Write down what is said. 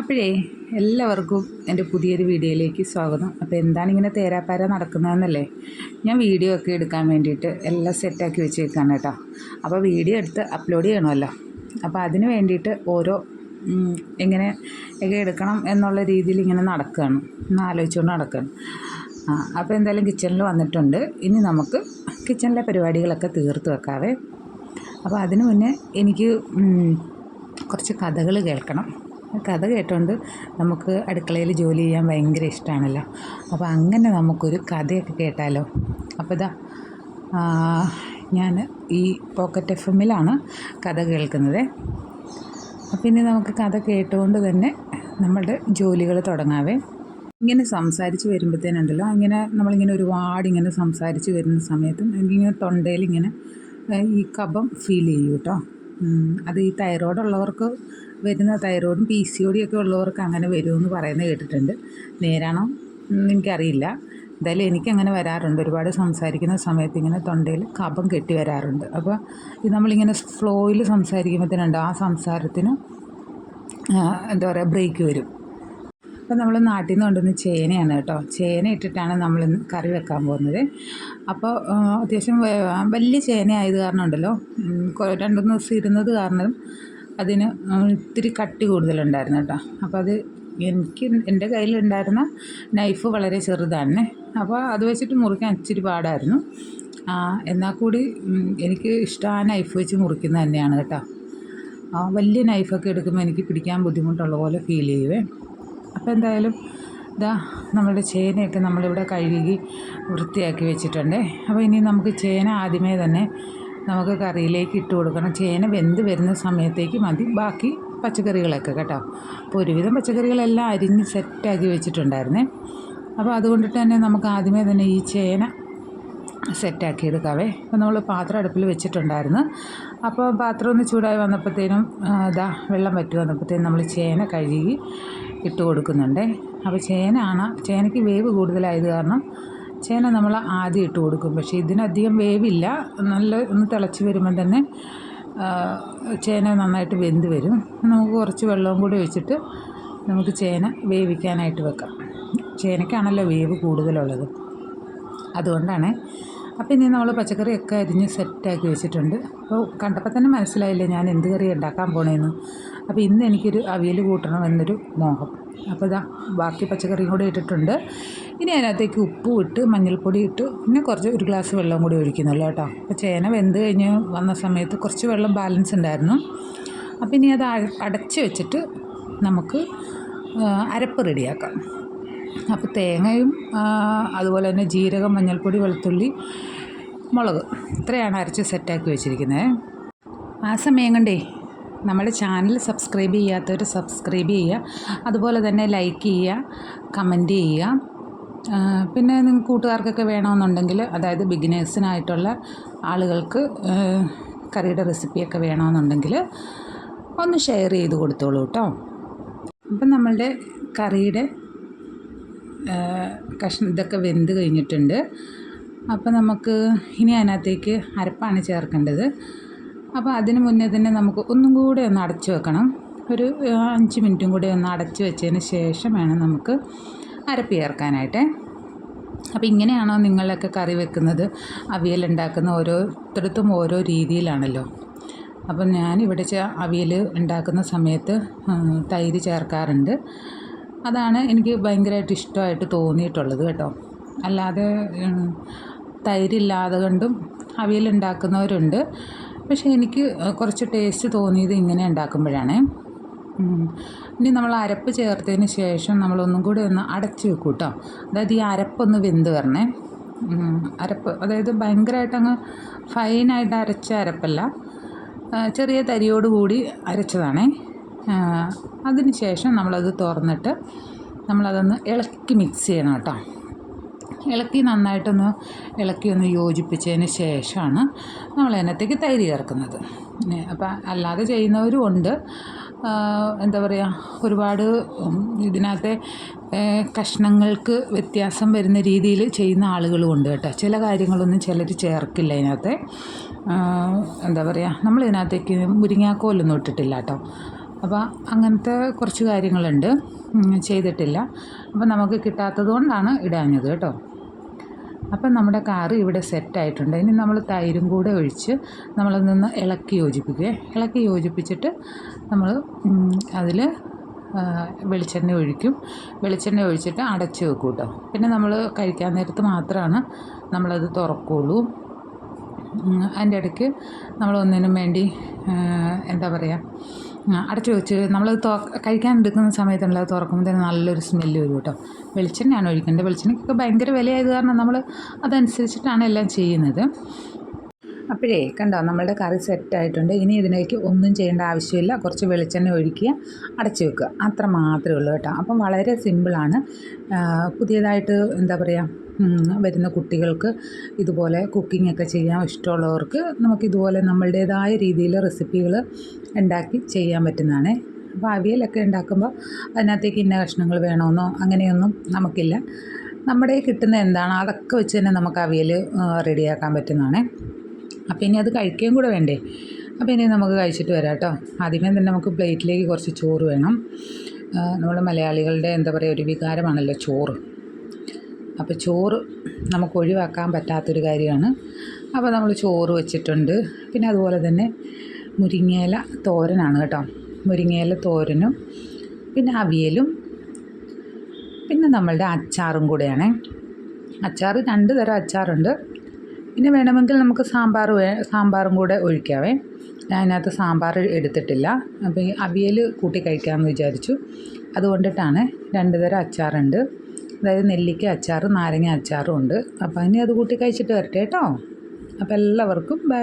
അപ്പോഴേ എല്ലാവർക്കും എന്റെ പുതിയൊരു വീഡിയോയിലേക്ക് സ്വാഗതം. അപ്പോൾ എന്താണ് ഇങ്ങനെ തേരാപ്പാര നടക്കുന്നതെന്നല്ലേ? ഞാൻ വീഡിയോ ഒക്കെ എടുക്കാൻ വേണ്ടിയിട്ട് എല്ലാം സെറ്റാക്കി വെച്ചേക്കാണ് കേട്ടോ. അപ്പോൾ വീഡിയോ എടുത്ത് അപ്ലോഡ് ചെയ്യണമല്ലോ. അപ്പോൾ അതിന് വേണ്ടിയിട്ട് ഓരോ എങ്ങനെ ഒക്കെ എടുക്കണം എന്നുള്ള രീതിയിൽ ഇങ്ങനെ നടക്കുകയാണ്. ഒന്ന് ആലോചിച്ചുകൊണ്ട് നടക്കുകയാണ്. ആ അപ്പോൾ എന്തായാലും കിച്ചണിൽ വന്നിട്ടുണ്ട്. ഇനി നമുക്ക് കിച്ചണിലെ പരിപാടികളൊക്കെ തീർത്ത് വെക്കാവേ. അപ്പോൾ അതിന് മുന്നേ എനിക്ക് കുറച്ച് കഥകൾ കേൾക്കണം. കഥ കേട്ടോണ്ട് നമുക്ക് അടുക്കളയിൽ ജോലി ചെയ്യാൻ ഭയങ്കര ഇഷ്ടമാണല്ലോ അപ്പോൾ അങ്ങനെ നമുക്കൊരു കഥയൊക്കെ കേട്ടാലോ? അപ്പോൾ ഇതാ ഞാൻ ഈ പോക്കറ്റ് എഫ് എമ്മിലാണ് കഥ കേൾക്കുന്നത്. അപ്പം ഇനി നമുക്ക് കഥ കേട്ടുകൊണ്ട് തന്നെ നമ്മളുടെ ജോലികൾ തുടങ്ങാവേ. ഇങ്ങനെ സംസാരിച്ച് വരുമ്പോഴത്തേനുണ്ടല്ലോ ഇങ്ങനെ നമ്മളിങ്ങനെ ഒരുപാട് ഇങ്ങനെ സംസാരിച്ച് വരുന്ന സമയത്തും എനിക്കിങ്ങനെ തൊണ്ടയിൽ ഇങ്ങനെ ഈ കഫം ഫീൽ ചെയ്യും കേട്ടോ അത് ഈ തൈറോയ്ഡ് ഉള്ളവർക്ക് വരുന്ന തൈറോയിഡും പി സി ഒ ഒക്കെ ഉള്ളവർക്ക് അങ്ങനെ വരുമെന്ന് പറയുന്നത് കേട്ടിട്ടുണ്ട്. നേരാണോ? എനിക്കറിയില്ല. എന്തായാലും എനിക്കങ്ങനെ വരാറുണ്ട്. ഒരുപാട് സംസാരിക്കുന്ന സമയത്ത് ഇങ്ങനെ തൊണ്ടയിൽ കപം കെട്ടി വരാറുണ്ട്. അപ്പോൾ ഇത് നമ്മളിങ്ങനെ ഫ്ലോയിൽ സംസാരിക്കുമ്പോഴത്തേനുണ്ട് ആ സംസാരത്തിന് എന്താ പറയുക ബ്രേക്ക് വരും. അപ്പോൾ നമ്മൾ നാട്ടിൽ നിന്ന് കൊണ്ടുവന്ന ചേനയാണ് കേട്ടോ. ചേന ഇട്ടിട്ടാണ് നമ്മൾ കറി വെക്കാൻ പോകുന്നത്. അപ്പോൾ അത്യാവശ്യം വലിയ ചേന ആയത് കാരണം ഉണ്ടല്ലോ. മൂന്ന് ദിവസം ഇരുന്നത് കാരണം അതിന് ഒത്തിരി കട്ടി കൂടുതലുണ്ടായിരുന്നു കേട്ടോ. അപ്പോൾ അത് എനിക്ക് എന്റെ കയ്യിലുണ്ടായിരുന്ന നൈഫ് വളരെ ചെറുതാണ് അപ്പോൾ അത് വെച്ചിട്ട് മുറിക്കാൻ ഇച്ചിരി പാടായിരുന്നു. എന്നാൽ കൂടി എനിക്ക് ഇഷ്ടം ആ നൈഫ് വെച്ച് മുറിക്കുന്നത് തന്നെയാണ് കേട്ടോ. ആ വലിയ നൈഫൊക്കെ എടുക്കുമ്പോൾ എനിക്ക് പിടിക്കാൻ ബുദ്ധിമുട്ടുള്ള പോലെ ഫീൽ ചെയ്യുവേ. അപ്പോൾ എന്തായാലും ഇതാ നമ്മുടെ ചേനയൊക്കെ നമ്മളിവിടെ കഴുകി വൃത്തിയാക്കി വെച്ചിട്ടുണ്ട്. അപ്പോൾ ഇനി നമുക്ക് ചേന ആദ്യമേ തന്നെ നമുക്ക് കറിയിലേക്ക് ഇട്ട് കൊടുക്കണം. ചേന വെന്ത് വരുന്ന സമയത്തേക്ക് മതി. ബാക്കി പച്ചക്കറികളൊക്കെ കേട്ടോ. അപ്പോൾ ഒരുവിധം പച്ചക്കറികളെല്ലാം അരിഞ്ഞ് സെറ്റാക്കി വെച്ചിട്ടുണ്ടായിരുന്നേ. അപ്പോൾ അതുകൊണ്ടിട്ട് തന്നെ നമുക്ക് ആദ്യമേ തന്നെ ഈ ചേന സെറ്റാക്കി എടുക്കാവേ. അപ്പോൾ നമ്മൾ പാത്രം അടുപ്പിൽ വെച്ചിട്ടുണ്ടായിരുന്നു. അപ്പോൾ പാത്രം ഒന്ന് ചൂടായി വന്നപ്പോഴത്തേനും ഇതാ വെള്ളം വറ്റി വന്നപ്പോഴത്തേനും നമ്മൾ ചേന കഴുകി ഇട്ട് കൊടുക്കുന്നുണ്ട്. അപ്പോൾ ചേനയാണ് ചേനയ്ക്ക് വേവ് കൂടുതലായത് കാരണം ചേന നമ്മൾ ആദ്യം ഇട്ട് കൊടുക്കും. പക്ഷേ ഇതിനധികം വേവില്ല. നല്ല ഒന്ന് തിളച്ച് വരുമ്പം തന്നെ ചേന നന്നായിട്ട് വെന്ത് വരും. നമുക്ക് കുറച്ച് വെള്ളവും കൂടി ഒഴിച്ചിട്ട് നമുക്ക് ചേന വേവിക്കാനായിട്ട് വെക്കാം. ചേനയ്ക്കാണല്ലോ വേവ് കൂടുതലുള്ളത്. അതുകൊണ്ടാണ്. അപ്പോൾ ഇനി നമ്മൾ പച്ചക്കറിയൊക്കെ അരിഞ്ഞ് സെറ്റാക്കി വെച്ചിട്ടുണ്ട്. അപ്പോൾ കണ്ടപ്പോൾ തന്നെ മനസ്സിലായില്ലേ ഞാൻ എന്ത് കറി ഉണ്ടാക്കാൻ പോണേന്ന്. അപ്പോൾ ഇന്ന് എനിക്കൊരു അവിയൽ കൂട്ടണം എന്നൊരു മോഹം. അപ്പോൾ ഇതാ ബാക്കി പച്ചക്കറിയും കൂടി ഇട്ടിട്ടുണ്ട്. ഇനി അതിനകത്തേക്ക് ഉപ്പും ഇട്ട് മഞ്ഞൾപ്പൊടി ഇട്ട് പിന്നെ കുറച്ച് ഒരു ഗ്ലാസ് വെള്ളം കൂടി ഒഴിക്കുന്നുള്ളൂ കേട്ടോ. അപ്പോൾ ചേന വെന്ത് കഴിഞ്ഞ് വന്ന സമയത്ത് കുറച്ച് വെള്ളം ബാലൻസ് ഉണ്ടായിരുന്നു. അപ്പോൾ ഇനി അത് അട- അടച്ച് വെച്ചിട്ട് നമുക്ക് അരപ്പ് റെഡിയാക്കാം. അപ്പോൾ തേങ്ങയും അതുപോലെ തന്നെ ജീരകം മഞ്ഞൾപ്പൊടി വെളുത്തുള്ളി മുളക് ഇത്രയാണ് അരച്ച് സെറ്റാക്കി വെച്ചിരിക്കുന്നത്. ആ സമയം കൊണ്ടേ. നമ്മുടെ ചാനൽ സബ്സ്ക്രൈബ് ചെയ്യാത്തവർ സബ്സ്ക്രൈബ് ചെയ്യുക. അതുപോലെ തന്നെ ലൈക്ക് ചെയ്യുക കമന്റ് ചെയ്യുക. പിന്നെ നിങ്ങൾക്ക് കൂട്ടുകാർക്കൊക്കെ വേണമെന്നുണ്ടെങ്കിൽ അതായത് ബിഗിനേഴ്സിനായിട്ടുള്ള ആളുകൾക്ക് കറിയുടെ റെസിപ്പിയൊക്കെ വേണമെന്നുണ്ടെങ്കിൽ ഒന്ന് ഷെയർ ചെയ്ത് കൊടുത്തോളൂ കേട്ടോ. അപ്പം നമ്മളുടെ കറിയുടെ കഷ്ണം ഇതൊക്കെ വെന്ത് കഴിഞ്ഞിട്ടുണ്ട്. അപ്പം നമുക്ക് ഇനി അതിനകത്തേക്ക് അരപ്പാണ് ചേർക്കേണ്ടത്. അപ്പോൾ അതിന് മുന്നേ തന്നെ നമുക്ക് ഒന്നും കൂടെ ഒന്ന് അടച്ചു വെക്കണം. ഒരു അഞ്ച് മിനിറ്റും കൂടി ഒന്ന് അടച്ചു വെച്ചതിന് ശേഷം വേണം നമുക്ക് അരപ്പ് ചേർക്കാനായിട്ട്. അപ്പോൾ ഇങ്ങനെയാണോ നിങ്ങളൊക്കെ കറി വെക്കുന്നത്? അവിയൽ ഉണ്ടാക്കുന്ന ഓരോരുത്തടത്തും ഓരോ രീതിയിലാണല്ലോ. അപ്പം ഞാനിവിടെ അവിയൽ ഉണ്ടാക്കുന്ന സമയത്ത് തൈര് ചേർക്കാറുണ്ട്. അതാണ് എനിക്ക് ഭയങ്കരമായിട്ട് ഇഷ്ടമായിട്ട് തോന്നിയിട്ടുള്ളത് കേട്ടോ. അല്ലാതെ തൈരില്ലാതെ കൊണ്ടും അവിയൽ ഉണ്ടാക്കുന്നവരുണ്ട്. പക്ഷേ എനിക്ക് കുറച്ച് ടേസ്റ്റ് തോന്നിയത് ഇങ്ങനെ ഉണ്ടാക്കുമ്പോഴാണ്. ഇനി നമ്മൾ അരപ്പ് ചേർത്തതിന് ശേഷം നമ്മളൊന്നും കൂടി ഒന്ന് അടച്ച് വെക്കും കേട്ടോ അതായത് ഈ അരപ്പൊന്ന് വെന്ത് വരണേ. അരപ്പ് അതായത് ഭയങ്കരമായിട്ട് അങ്ങ് ഫൈനായിട്ട് അരച്ച അരപ്പല്ല. ചെറിയ തരിയോട് കൂടി അരച്ചതാണേ. അതിന് ശേഷം നമ്മളത് തുറന്നിട്ട് നമ്മളതൊന്ന് ഇളക്കി മിക്സ് ചെയ്യണം കേട്ടോ. ഇളക്കി നന്നായിട്ടൊന്ന് ഇളക്കി ഒന്ന് യോജിപ്പിച്ചതിന് ശേഷമാണ് നമ്മൾ അതിനകത്തേക്ക് തൈര് ചേർക്കുന്നത്. അപ്പം അല്ലാതെ ചെയ്യുന്നവരും ഉണ്ട്. എന്താ പറയുക ഒരുപാട് ഇതിനകത്തെ കഷ്ണങ്ങൾക്ക് വ്യത്യാസം വരുന്ന രീതിയിൽ ചെയ്യുന്ന ആളുകളും ഉണ്ട് കേട്ടോ. ചില കാര്യങ്ങളൊന്നും ചിലർ ചേർക്കില്ല അതിനകത്തെ. എന്താ പറയുക നമ്മൾ ഇതിനകത്തേക്ക് മുരിങ്ങാക്കോലൊന്നും ഇട്ടിട്ടില്ല കേട്ടോ. അപ്പോൾ അങ്ങനത്തെ കുറച്ച് കാര്യങ്ങളുണ്ട്. ചെയ്തിട്ടില്ല. അപ്പോൾ നമുക്ക് കിട്ടാത്തത് കൊണ്ടാണ് ഇടാഞ്ഞത് കേട്ടോ. അപ്പം നമ്മുടെ കറി ഇവിടെ സെറ്റായിട്ടുണ്ട് ഇനി നമ്മൾ തൈരും കൂടെ ഒഴിച്ച് നമ്മളതൊന്ന് ഇളക്കി യോജിപ്പിക്കുക. ഇളക്കി യോജിപ്പിച്ചിട്ട് നമ്മൾ അതിൽ വെളിച്ചെണ്ണ ഒഴിക്കും. വെളിച്ചെണ്ണ ഒഴിച്ചിട്ട് അടച്ച് വെക്കും കേട്ടോ. പിന്നെ നമ്മൾ കഴിക്കാൻ നേരത്ത് മാത്രമാണ് നമ്മളത് തുറക്കുള്ളൂ. അതിന്റെ ഇടയ്ക്ക് നമ്മളൊന്നിനും വേണ്ടി എന്താ പറയുക അടച്ചു വെച്ച് നമ്മൾ കഴിക്കാൻ എടുക്കുന്ന സമയത്തുള്ള തുറക്കുമ്പോൾ തന്നെ നല്ലൊരു സ്മെല്ല് വരും കേട്ടോ വെളിച്ചെണ്ണയാണ് ഒഴിക്കേണ്ടത്. വെളിച്ചെണ്ണയ്ക്കൊക്കെ ഭയങ്കര വിലയായത് കാരണം നമ്മൾ അതനുസരിച്ചിട്ടാണ് എല്ലാം ചെയ്യുന്നത്. അപ്പോഴേ കണ്ടോ നമ്മളുടെ കറി സെറ്റായിട്ടുണ്ട് ഇനി ഇതിലേക്ക് ഒന്നും ചെയ്യേണ്ട ആവശ്യമില്ല. കുറച്ച് വെളിച്ചെണ്ണ ഒഴിക്കുക അടച്ചു വെക്കുക. അത്ര മാത്രമേ ഉള്ളൂ കേട്ടോ അപ്പം വളരെ സിമ്പിളാണ് പുതിയതായിട്ട് എന്താ പറയുക വരുന്ന കുട്ടികൾക്ക് ഇതുപോലെ കുക്കിംഗ് ഒക്കെ ചെയ്യാൻ ഇഷ്ടമുള്ളവർക്ക് നമുക്കിതുപോലെ നമ്മളുടേതായ രീതിയിൽ റെസിപ്പികൾ ഉണ്ടാക്കി ചെയ്യാൻ പറ്റുന്നതാണ്. അപ്പോൾ അവിയലൊക്കെ ഉണ്ടാക്കുമ്പോൾ അതിനകത്തേക്ക് ഇന്ന കഷ്ണങ്ങൾ വേണമെന്നോ അങ്ങനെയൊന്നും നമുക്കില്ല. നമ്മുടെ കിട്ടുന്ന എന്താണോ അതൊക്കെ വെച്ച് തന്നെ നമുക്ക് അവിയൽ റെഡിയാക്കാൻ പറ്റുന്നതാണ്. അപ്പോൾ ഇനി അത് കഴിക്കുകയും കൂടെ വേണ്ടേ? അപ്പോൾ ഇനി നമുക്ക് കഴിച്ചിട്ട് വരാം കേട്ടോ. ആദ്യമേ തന്നെ നമുക്ക് പ്ലേറ്റിലേക്ക് കുറച്ച് ചോറ് വേണം. നമ്മൾ മലയാളികളുടെ എന്താ പറയുക ഒരു വികാരമാണല്ലോ ചോറ്. അപ്പോൾ ചോറ് നമുക്ക് ഒഴിവാക്കാൻ പറ്റാത്തൊരു കാര്യമാണ്. അപ്പോൾ നമ്മൾ ചോറ് വെച്ചിട്ടുണ്ട്. പിന്നെ അതുപോലെ തന്നെ മുരിങ്ങയില തോരനാണ് കേട്ടോ. മുരിങ്ങയില തോരനും പിന്നെ അവിയലും പിന്നെ നമ്മളുടെ അച്ചാറും കൂടെയാണ്. അച്ചാർ രണ്ട് തരം അച്ചാറുണ്ട്. പിന്നെ വേണമെങ്കിൽ നമുക്ക് സാമ്പാർ സാമ്പാറും കൂടെ ഒഴിക്കാവേ. ഞാൻ അതിനകത്ത് സാമ്പാർ എടുത്തിട്ടില്ല. അപ്പോൾ ഈ അവിയൽ കൂട്ടി കഴിക്കാമെന്ന് വിചാരിച്ചു. അതുകൊണ്ടിട്ടാണ് രണ്ട് തരം അച്ചാറുണ്ട്. അതായത് നെല്ലിക്ക അച്ചാർ നാരങ്ങ അച്ചാറും ഉണ്ട്. അപ്പോൾ ഇനി അത് കൂട്ടി കഴിച്ചിട്ട് വരട്ടെ കേട്ടോ. അപ്പോൾ എല്ലാവർക്കും ബൈ.